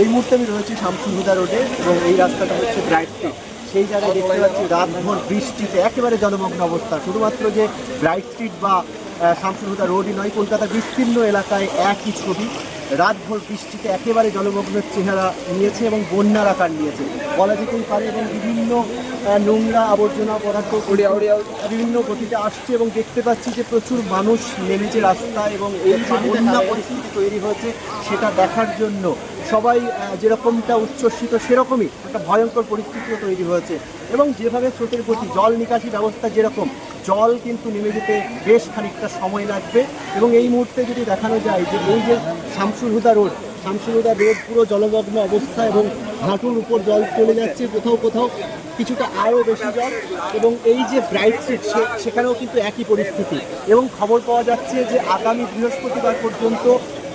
এই মুহূর্তে আমি রয়েছি শামসুল রোডে এবং এই রাস্তাটা হচ্ছে ব্রাইট স্ট্রিট সেই জায়গায় দেখতে পাচ্ছি রাতভর বৃষ্টিতে, একেবারে জলমগ্ন অবস্থা। শুধুমাত্র যে ব্রাইট স্ট্রিট বা শামসুল রোডই নয়, কলকাতার বিস্তীর্ণ এলাকায় একই ছবি। রাতভর বৃষ্টিতে একেবারে জলমগ্নের চেহারা নিয়েছে এবং বন্যার আকার নিয়েছে। বলা যেতেই পারে এবং বিভিন্ন নোংরা আবর্জনা পদার্থ বিভিন্ন গতিতে আসছে এবং দেখতে পাচ্ছি যে প্রচুর মানুষ নেমেছে রাস্তায় এবং এই যে বন্যা পরিস্থিতি তৈরি হয়েছে, সেটা দেখার জন্য। সবাই যেরকমটা উচ্ছ্বসিত, সেরকমই একটা ভয়ঙ্কর পরিস্থিতিও তৈরি হয়েছে। এবং যেভাবে স্রোতের গতি, জল নিকাশি ব্যবস্থা যেরকম, জল কিন্তু নেমে যেতে বেশ খানিকটা সময় লাগবে। এবং এই মুহূর্তে যদি দেখানো যায় যে এই যে শামসুল হুদা রোড শামসুল হুদা রোড পুরো জলমগ্ন অবস্থা এবং হাঁটুর উপর জল চলে যাচ্ছে, কোথাও কোথাও কিছুটা আরও বেশি জল এবং এই যে ব্রাইট স্ট্রিট সেখানেও কিন্তু একই পরিস্থিতি। এবং খবর পাওয়া যাচ্ছে যে আগামী বৃহস্পতিবার পর্যন্ত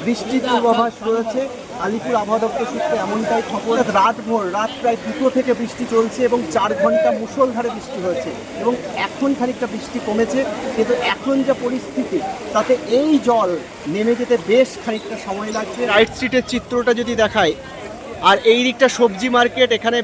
বৃষ্টির পূর্বাভাস রয়েছে। আলিপুর আবহাওয়া দপ্তর সূত্রে এমনটাই খবর, রাত ভোর, রাত প্রায় দুটো থেকে বৃষ্টি চলছে এবং চার ঘণ্টা মুষলধারে বৃষ্টি হয়েছে এবং এখন খানিকটা বৃষ্টি কমেছে, কিন্তু এখন যা পরিস্থিতি, তাতে এই জল নেমে যেতে বেশ খানিকটা সময় লাগছে। রাইট স্ট্রিটের চিত্রটা যদি দেখায় আর এই দিকটা সবজি মার্কেট এখানে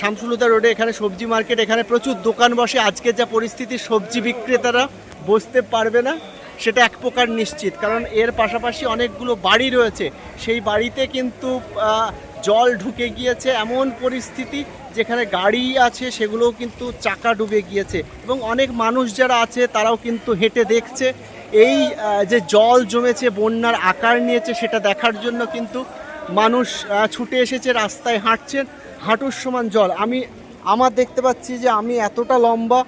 শামসুলুদা রোডে এখানে সবজি মার্কেট, এখানে প্রচুর দোকান বসে, আজকের যা পরিস্থিতি, সবজি বিক্রেতারা বসতে পারবে না। সেটা এক প্রকার নিশ্চিত। কারণ এর পাশাপাশি অনেকগুলো বাড়ি রয়েছে। সেই বাড়িতে কিন্তু জল ঢুকে গিয়েছে এমন পরিস্থিতি যেখানে গাড়ি আছে সেগুলোও কিন্তু চাকা ডুবে গিয়েছে এবং অনেক মানুষ যারা আছে তারাও কিন্তু হেঁটে দেখছে। এই যে জল জমেছে, বন্যার আকার নিয়েছে সেটা দেখার জন্য কিন্তু মানুষ ছুটে এসেছে, রাস্তায় হাঁটছেন। হাঁটুর সমান জল। আমি, আমার দেখতে পাচ্ছি যে আমি এতটা লম্বা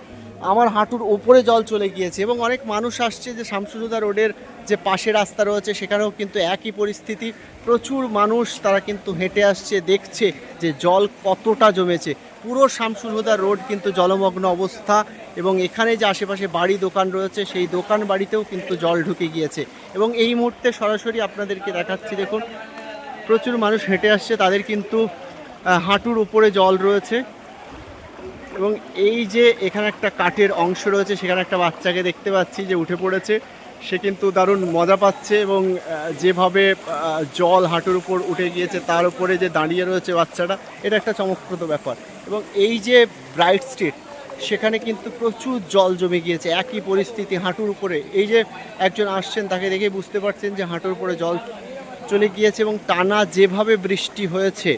আমার হাঁটুর ওপরে জল চলে গিয়েছে এবং অনেক মানুষ আসছে যে শামসুলুদা রোডের যে পাশে রাস্তা রয়েছে, সেখানেও কিন্তু একই পরিস্থিতি। প্রচুর মানুষ তারা কিন্তু হেঁটে আসছে, দেখছে যে জল কতটা জমেছে। পুরো শামসুলহুদা রোড কিন্তু জলমগ্ন অবস্থা এবং এখানে যে আশেপাশে বাড়ি দোকান রয়েছে, সেই দোকান বাড়িতেও কিন্তু জল ঢুকে গিয়েছে। এবং এই মুহূর্তে সরাসরি আপনাদেরকে দেখাচ্ছি, দেখুন, প্রচুর মানুষ হেঁটে আসছে, তাদের কিন্তু হাঁটুর উপরে জল রয়েছে। এবং এই যে এখানে একটা কাঠের অংশ রয়েছে, সেখানে একটা বাচ্চাকে দেখতে পাচ্ছি যে উঠে পড়েছে। সে কিন্তু দারুণ মজা পাচ্ছে এবং যেভাবে জল হাঁটুর উপর উঠে গিয়েছে, তার উপরে যে দাঁড়িয়ে রয়েছে বাচ্চাটা, এটা একটা চমকপ্রদ ব্যাপার। এবং এই যে ব্রাইট স্ট্রিট, সেখানে কিন্তু প্রচুর জল জমে গিয়েছে, একই পরিস্থিতি হাঁটুর উপরে। এই যে একজন আসছেন, তাকে দেখে বুঝতে পারছেন যে হাঁটুর উপরে জল চলে গিয়েছে এবং টানা যেভাবে বৃষ্টি হয়েছে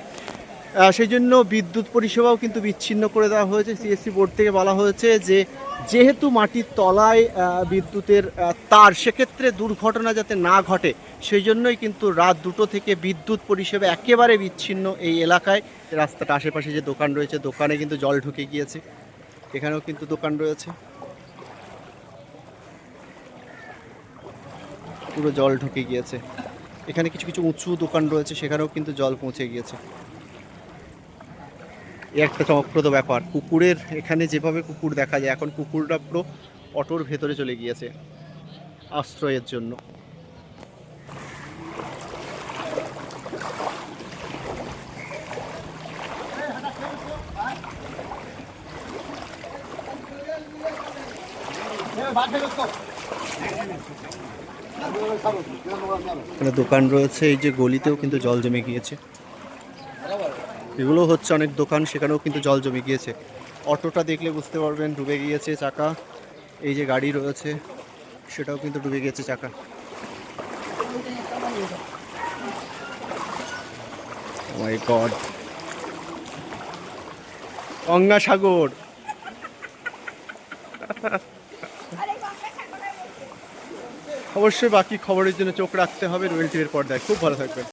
সেই জন্য বিদ্যুৎ পরিষেবাও কিন্তু বিচ্ছিন্ন করে দেওয়া হয়েছে। সিএসসি বোর্ড থেকে বলা হয়েছে যে, যেহেতু মাটির তলায় বিদ্যুতের তার, সেক্ষেত্রে দুর্ঘটনা যাতে না ঘটে সেই জন্যই কিন্তু রাত দুটো থেকে বিদ্যুৎ পরিষেবা একেবারে বিচ্ছিন্ন এই এলাকায়। রাস্তাটা আশেপাশে যে দোকান রয়েছে, দোকানে কিন্তু জল ঢুকে গিয়েছে। এখানেও কিন্তু দোকান রয়েছে। পুরো জল ঢুকে গিয়েছে। এখানে কিছু কিছু উঁচু দোকান রয়েছে, সেখানেও কিন্তু জল পৌঁছে গিয়েছে। একটা চমকপ্রদ ব্যাপার। কুকুরের এখানে যেভাবে কুকুর দেখা যায়, এখন কুকুরটা পুরো অটোর ভেতরে চলে গিয়েছে আশ্রয়ের জন্য। দোকান রয়েছে, এই যে গলিতেও কিন্তু জল জমে গিয়েছে। এগুলো হচ্ছে অনেক দোকান, সেখানেও কিন্তু জল জমে গিয়েছে। অটোটা দেখলে বুঝতে পারবেন, ডুবে গিয়েছে চাকা। এই যে গাড়ি রয়েছে, সেটাও কিন্তু ডুবে গিয়েছে চাকা। মাই গড গঙ্গাসাগর অবশ্যই বাকি খবরের জন্য চোখ রাখতে হবে, রোয়েল টিভির পর্দায়। খুব ভালো থাকবেন।